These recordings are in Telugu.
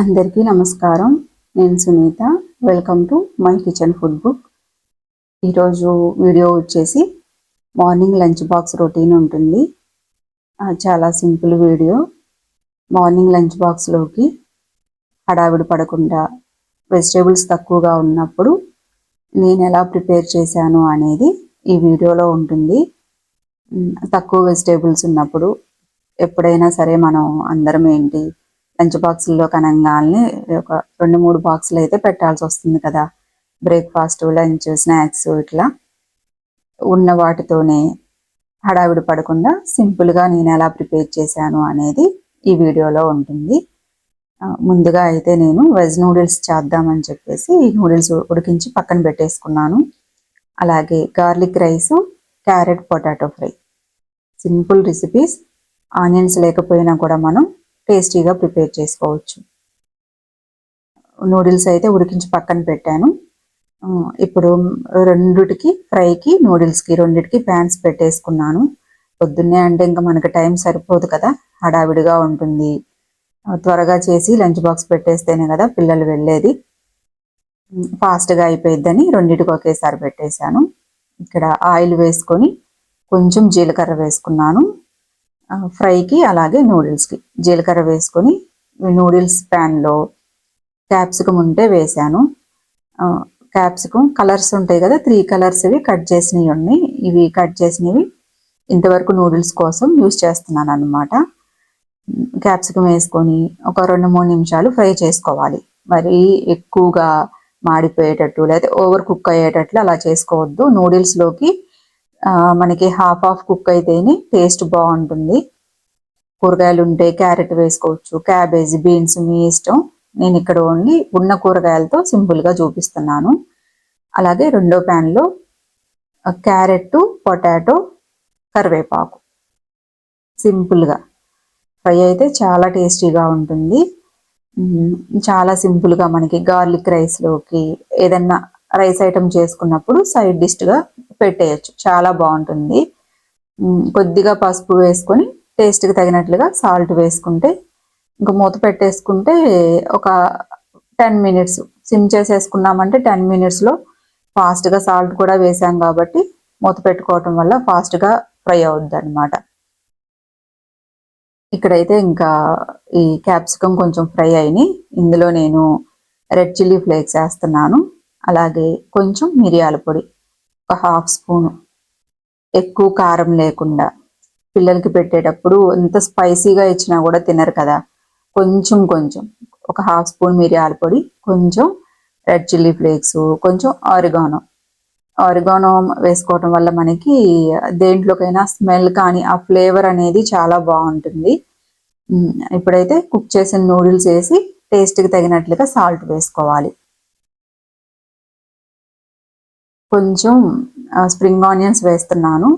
అందరికీ నమస్కారం. నేను Sunitha. Welcome to my kitchen food book ఈరోజు వీడియో వచ్చేసి మార్నింగ్ లంచ్ బాక్స్ రొటీన్ ఉంటుంది. చాలా సింపుల్ వీడియో. మార్నింగ్ లంచ్ బాక్స్లోకి హడావిడి పడకుండా వెజిటేబుల్స్ తక్కువగా ఉన్నప్పుడు నేను ఎలా ప్రిపేర్ చేశాను అనేది ఈ వీడియోలో ఉంటుంది. తక్కువ వెజిటేబుల్స్ ఉన్నప్పుడు ఎప్పుడైనా సరే మనం అందరం ఏంటి లంచ్ బాక్సుల్లో కనంగానే ఒక రెండు మూడు బాక్సులు అయితే పెట్టాల్సి వస్తుంది కదా. బ్రేక్ఫాస్ట్ లంచ్ స్నాక్స్ ఇట్లా. ఉన్న వాటితోనే హడావిడి పడకుండా సింపుల్గా నేను ఎలా ప్రిపేర్ చేశాను అనేది ఈ వీడియోలో ఉంటుంది. ముందుగా అయితే నేను వెజ్ నూడిల్స్ చేద్దామని చెప్పేసి ఈ నూడిల్స్ ఉడికించి పక్కన పెట్టేసుకున్నాను. అలాగే garlic rice carrot potato fry. Simple recipes. Onions లేకపోయినా కూడా మనం టేస్టీగా ప్రిపేర్ చేసుకోవచ్చు. నూడిల్స్ అయితే ఉడికించి పక్కన పెట్టాను. ఇప్పుడు రెండిటికి ఫ్రైకి నూడిల్స్కి రెండిటికి ప్యాన్స్ పెట్టేసుకున్నాను. పొద్దున్నే అంటే ఇంకా మనకి టైం సరిపోదు కదా హడావిడిగా ఉంటుంది. త్వరగా చేసి లంచ్ బాక్స్ పెట్టేస్తేనే కదా పిల్లలు వెళ్ళేది. ఫాస్ట్గా అయిపోయిద్దని రెండిటికి ఒకేసారి పెట్టేశాను. ఇక్కడ ఆయిల్ వేసుకొని కొంచెం జీలకర్ర వేసుకున్నాను. ఫ్రైకి అలాగే నూడిల్స్కి. జీలకర్ర వేసుకొని నూడిల్స్ ప్యాన్లో క్యాప్సికం ఉంటే వేశాను. క్యాప్సికమ్ క్యాప్సికం కలర్స్ ఉంటాయి కదా త్రీ కలర్స్ ఇవి కట్ చేసినవి ఉన్నాయి. ఇవి కట్ చేసినవి ఇంతవరకు నూడిల్స్ కోసం యూస్ చేస్తున్నాను అనమాట క్యాప్సికం వేసుకొని ఒక రెండు మూడు నిమిషాలు ఫ్రై చేసుకోవాలి. మరి ఎక్కువగా మాడిపోయేటట్టు లేదా ఓవర్ కుక్ అయ్యేటట్లు అలా చేసుకోవద్దు. నూడిల్స్లోకి మనకి హాఫ్ ఆఫ్ కుక్ అయితేనే టేస్ట్ బాగుంటుంది. కూరగాయలు ఉంటే క్యారెట్ వేసుకోవచ్చు క్యాబేజ్ బీన్స్ మీ ఇష్టం. నేను ఇక్కడ ఓన్లీ ఉన్న కూరగాయలతో సింపుల్గా చూపిస్తున్నాను. అలాగే రెండో ప్యాన్లో క్యారెట్ పొటాటో కరివేపాకు. సింపుల్గా ఫ్రై అయితే చాలా టేస్టీగా ఉంటుంది. చాలా సింపుల్గా మనకి గార్లిక్ రైస్లోకి ఏదన్నా రైస్ ఐటమ్ చేసుకున్నప్పుడు సైడ్ డిష్గా పెట్టేయచ్చు. చాలా బాగుంటుంది. కొద్దిగా పసుపు వేసుకొని టేస్ట్కి తగినట్లుగా సాల్ట్ వేసుకుంటే ఇంకా మూత పెట్టేసుకుంటే ఒక టెన్ మినిట్స్ సిమ్ చేసేసుకున్నామంటే టెన్ మినిట్స్లో ఫాస్ట్గా సాల్ట్ కూడా వేసాం కాబట్టి మూత పెట్టుకోవటం వల్ల ఫాస్ట్గా ఫ్రై అవుద్ది అనమాట ఇక్కడైతే ఇంకా ఈ క్యాప్సికం కొంచెం ఫ్రై అయినాయి. ఇందులో నేను రెడ్ చిల్లీ ఫ్లేక్స్ వేస్తున్నాను. అలాగే కొంచెం మిరియాల పొడి. ఒక హాఫ్ స్పూను ఎక్కువ కారం లేకుండా. పిల్లలకి పెట్టేటప్పుడు ఎంత స్పైసీగా ఇచ్చినా కూడా తినరు కదా. కొంచెం కొంచెం. ఒక హాఫ్ స్పూన్ మిరియాల పొడి కొంచెం రెడ్ చిల్లీ ఫ్లేక్స్ కొంచెం ఆరిగానో ఆరిగానో వేసుకోవటం వల్ల మనకి దేంట్లోకైనా స్మెల్ కానీ ఆ ఫ్లేవర్ అనేది చాలా బాగుంటుంది. ఇప్పుడైతే కుక్ చేసిన నూడిల్స్ వేసి టేస్ట్కి తగినట్లుగా సాల్ట్ వేసుకోవాలి. కొంచెం స్ప్రింగ్ ఆనియన్స్ వేస్తున్నాను.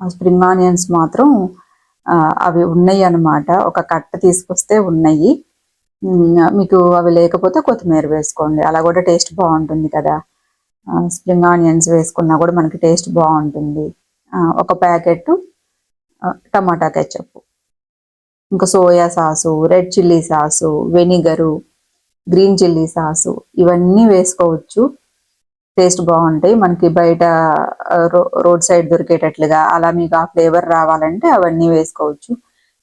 స్ప్రింగ్ ఆనియన్స్ మాత్రం ఆ, అవి ఉన్నాయి అన్నమాట ఒక కట్ట తీసుకొస్తే ఉన్నాయి. మీకు అవి లేకపోతే కొత్తిమీర వేసుకోండి. అలా కూడా టేస్ట్ బాగుంటుంది కదా. స్ప్రింగ్ ఆనియన్స్ వేసుకున్నా కూడా మనకి టేస్ట్ బాగుంటుంది. ఒక ప్యాకెట్ టమాటా కెచప్. ఇంకా soya sauce red chilli sauce vinegar green chilli sauce ఇవన్నీ వేసుకోవచ్చు. టేస్ట్ బాగుంటాయి. మనకి బయట రో- రోడ్ సైడ్ దొరికేటట్లుగా అలా మీకు ఆ ఫ్లేవర్ రావాలంటే అవన్నీ వేసుకోవచ్చు.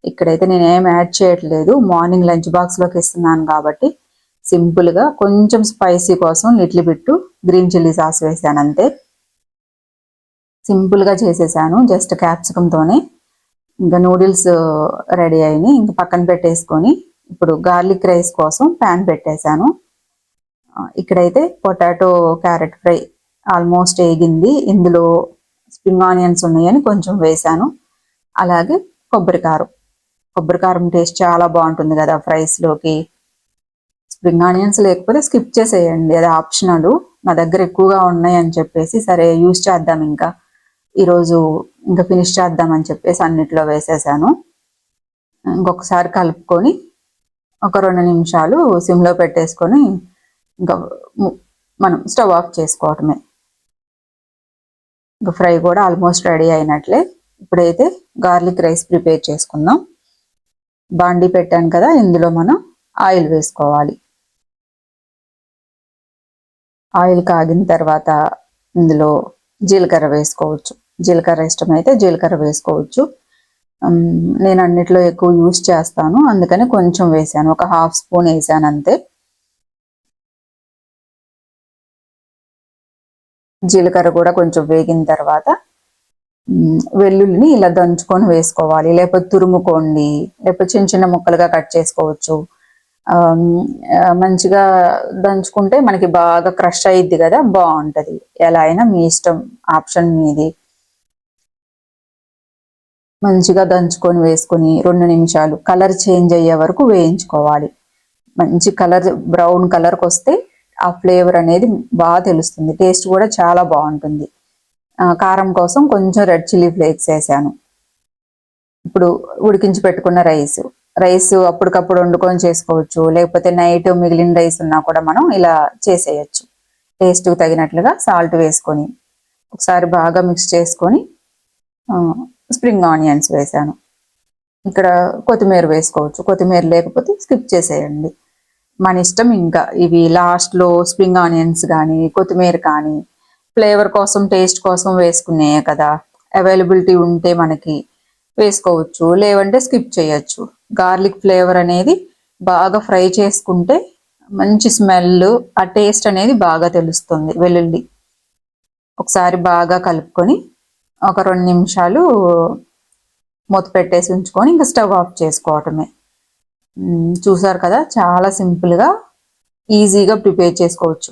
ఇక్కడైతే నేను ఏం యాడ్ చేయట్లేదు. మార్నింగ్ లంచ్ బాక్స్లోకి ఇస్తున్నాను కాబట్టి సింపుల్గా కొంచెం స్పైసీ కోసం little bit green chilli sauce వేసాను అంతే. సింపుల్గా చేసేసాను. జస్ట్ క్యాప్సికంతోనే ఇంకా నూడిల్స్ రెడీ అయినాయి. ఇంకా పక్కన పెట్టేసుకొని ఇప్పుడు గార్లిక్ రైస్ కోసం ప్యాన్ పెట్టేశాను. ఇక్కడైతే పొటాటో క్యారెట్ ఫ్రై ఆల్మోస్ట్ వేగింది. ఇందులో స్ప్రింగ్ ఆనియన్స్ ఉన్నాయని కొంచెం వేసాను అలాగే కొబ్బరి కారం కొబ్బరి కారం టేస్ట్ చాలా బాగుంటుంది కదా ఫ్రైస్లోకి స్ప్రింగ్ ఆనియన్స్ లేకపోతే స్కిప్ చేసేయండి. అది ఆప్షనల్. నా దగ్గర ఎక్కువగా ఉన్నాయి అని చెప్పేసి సరే యూస్ చేద్దాం ఇంకా. ఈరోజు ఇంకా ఫినిష్ చేద్దాం అని చెప్పేసి అన్నిట్లో వేసేసాను. ఇంకొకసారి కలుపుకొని ఒక రెండు నిమిషాలు సిమ్లో పెట్టేసుకొని ఇంకా మనం స్టవ్ ఆఫ్ చేసుకోవటమే. ఇంకా ఫ్రై కూడా ఆల్మోస్ట్ రెడీ అయినట్లే. ఇప్పుడైతే గార్లిక్ రైస్ ప్రిపేర్ చేసుకుందాం. బాండి పెట్టాను కదా ఇందులో మనం ఆయిల్ వేసుకోవాలి. ఆయిల్ కాగిన తర్వాత ఇందులో జీలకర్ర వేసుకోవచ్చు. జీలకర్ర ఇష్టమైతే జీలకర్ర వేసుకోవచ్చు. నేను అన్నిట్లో ఎక్కువ యూస్ చేస్తాను. అందుకని కొంచెం వేసాను. ఒక హాఫ్ స్పూన్ వేసాను అంతే. జీలకర్ర కూడా కొంచెం వేగిన తర్వాత వెల్లుల్లిని ఇలా దంచుకొని వేసుకోవాలి. లేకపోతే తురుముకోండి లేకపోతే చిన్న చిన్న ముక్కలుగా కట్ చేసుకోవచ్చు. మంచిగా దంచుకుంటే మనకి బాగా క్రష్ అయ్యిద్ది కదా బాగుంటుంది. ఎలా అయినా మీ ఇష్టం ఆప్షన్ మీది. మంచిగా దంచుకొని వేసుకొని రెండు నిమిషాలు కలర్ చేంజ్ అయ్యే వరకు వేయించుకోవాలి. మంచి కలర్ బ్రౌన్ కలర్కి వస్తే ఆ ఫ్లేవర్ అనేది బాగా తెలుస్తుంది. టేస్ట్ కూడా చాలా బాగుంటుంది. కారం కోసం కొంచెం రెడ్ చిల్లీ ఫ్లేక్స్ వేసాను. ఇప్పుడు ఉడికించి పెట్టుకున్న రైస్. రైస్ అప్పటికప్పుడు వండుకొని చేసుకోవచ్చు. లేకపోతే నైట్ మిగిలిన రైస్ ఉన్నా కూడా మనం ఇలా చేసేయచ్చు. టేస్ట్కి తగినట్లుగా సాల్ట్ వేసుకొని ఒకసారి బాగా మిక్స్ చేసుకొని స్ప్రింగ్ ఆనియన్స్ వేసాను. ఇక్కడ కొత్తిమీర వేసుకోవచ్చు. కొత్తిమీర లేకపోతే స్కిప్ చేసేయండి. మన ఇష్టం ఇంకా. ఇవి లాస్ట్లో స్ప్రింగ్ ఆనియన్స్ కానీ కొత్తిమీర కానీ ఫ్లేవర్ కోసం టేస్ట్ కోసం వేసుకునే కదా. అవైలబిలిటీ ఉంటే మనకి వేసుకోవచ్చు. లేవంటే స్కిప్ చేయొచ్చు. గార్లిక్ ఫ్లేవర్ అనేది బాగా ఫ్రై చేసుకుంటే మంచి స్మెల్ ఆ టేస్ట్ అనేది బాగా తెలుస్తుంది వెల్లుల్లి. ఒకసారి బాగా కలుపుకొని ఒక రెండు నిమిషాలు మూత పెట్టేసి ఉంచుకొని ఇంకా స్టవ్ ఆఫ్ చేసుకోవటమే. చూసారు కదా? చాలా సింపుల్గా ఈజీగా ప్రిపేర్ చేసుకోవచ్చు.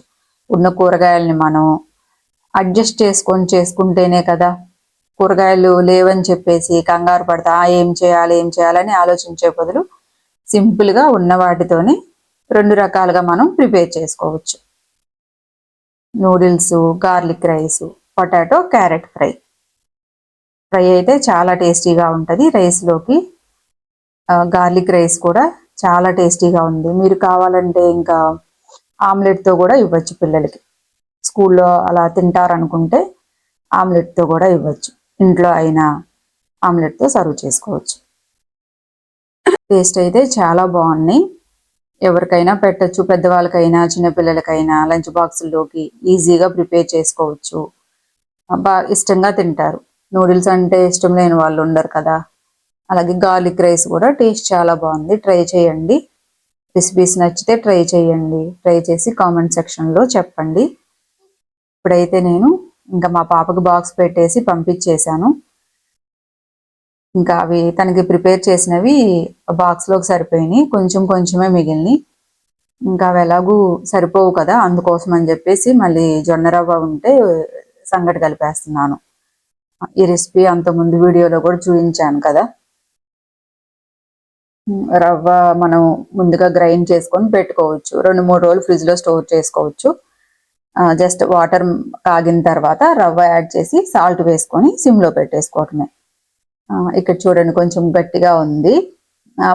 ఉన్న కూరగాయలని మనం అడ్జస్ట్ చేసుకొని చేసుకుంటేనే కదా కూరగాయలు లేవని చెప్పేసి కంగారు పడతా ఏం చేయాలి ఏం చేయాలని ఆలోచించే బదులు సింపుల్గా ఉన్న వాటితోనే రెండు రకాలుగా మనం ప్రిపేర్ చేసుకోవచ్చు. Noodles garlic rice potato carrot fry. Fry అయితే చాలా టేస్టీగా ఉంటుంది రైస్లోకి. గార్లిక్ రైస్ కూడా చాలా టేస్టీగా ఉంది. మీరు కావాలంటే ఇంకా ఆమ్లెట్తో కూడా ఇవ్వచ్చు పిల్లలకి. స్కూల్లో అలా తింటారనుకుంటే ఆమ్లెట్తో కూడా ఇవ్వచ్చు. ఇంట్లో అయినా ఆమ్లెట్తో సర్వ్ చేసుకోవచ్చు. టేస్ట్ అయితే చాలా బాగున్నాయి. ఎవరికైనా పెట్టచ్చు పెద్దవాళ్ళకైనా చిన్నపిల్లలకైనా లంచ్ బాక్సుల్లోకి ఈజీగా ప్రిపేర్ చేసుకోవచ్చు. బాగా ఇష్టంగా తింటారు. నూడిల్స్ అంటే ఇష్టం లేని వాళ్ళు ఉండరు కదా. అలాగే గార్లిక్ రైస్ కూడా టేస్ట్ చాలా బాగుంది. ట్రై చేయండి. రెసిపీస్ నచ్చితే ట్రై చేయండి. ట్రై చేసి కామెంట్ సెక్షన్లో చెప్పండి. ఇప్పుడైతే నేను ఇంకా మా పాపకు బాక్స్ పెట్టేసి పంపించేశాను. ఇంకా అవి తనకి ప్రిపేర్ చేసినవి బాక్స్లోకి సరిపోయినాయి. కొంచెం కొంచెమే మిగిలినాయి. ఇంకా అవి ఎలాగూ సరిపోవు కదా అందుకోసం అని చెప్పేసి మళ్ళీ జొన్న రవ్వ ఉంటే సంగటి కలిపేస్తున్నాను. ఈ రెసిపీ అంత ముందు వీడియోలో కూడా చూపించాను కదా. రవ్వ మనం ముందుగా గ్రైండ్ చేసుకొని పెట్టుకోవచ్చు. రెండు మూడు రోజులు ఫ్రిడ్జ్లో స్టోర్ చేసుకోవచ్చు. జస్ట్ వాటర్ కాగిన తర్వాత రవ్వ యాడ్ చేసి సాల్ట్ వేసుకొని సిమ్లో పెట్టేసుకోవటమే ఇక్కడ చూడండి కొంచెం గట్టిగా ఉంది.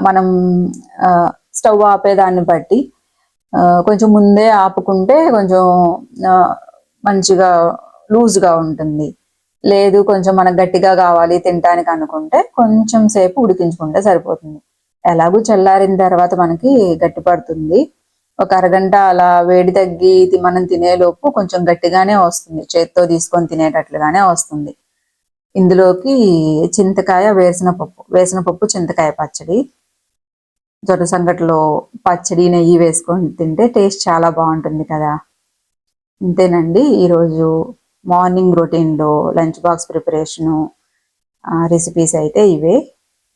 మనం స్టవ్ ఆపేదాన్ని బట్టి కొంచెం ముందే ఆపుకుంటే కొంచెం మంచిగా లూజ్గా ఉంటుంది. లేదు కొంచెం మనకు గట్టిగా కావాలి తినడానికి అనుకుంటే కొంచెం సేపు ఉడికించుకుంటే సరిపోతుంది. ఎలాగూ చల్లారిన తర్వాత మనకి గట్టి పడుతుంది ఒక అరగంట అలా వేడి తగ్గి మనం తినేలోపు కొంచెం గట్టిగానే వస్తుంది. చేత్తో తీసుకొని తినేటట్లుగానే వస్తుంది. ఇందులోకి చింతకాయ వేసిన పప్పు వేసిన పప్పు చింతకాయ పచ్చడి జొన్న సంగటిలో పచ్చడి నెయ్యి వేసుకొని తింటే టేస్ట్ చాలా బాగుంటుంది కదా. అంతేనండి ఈరోజు మార్నింగ్ రొటీన్లో లంచ్ బాక్స్ ప్రిపరేషను రెసిపీస్ అయితే ఇవే.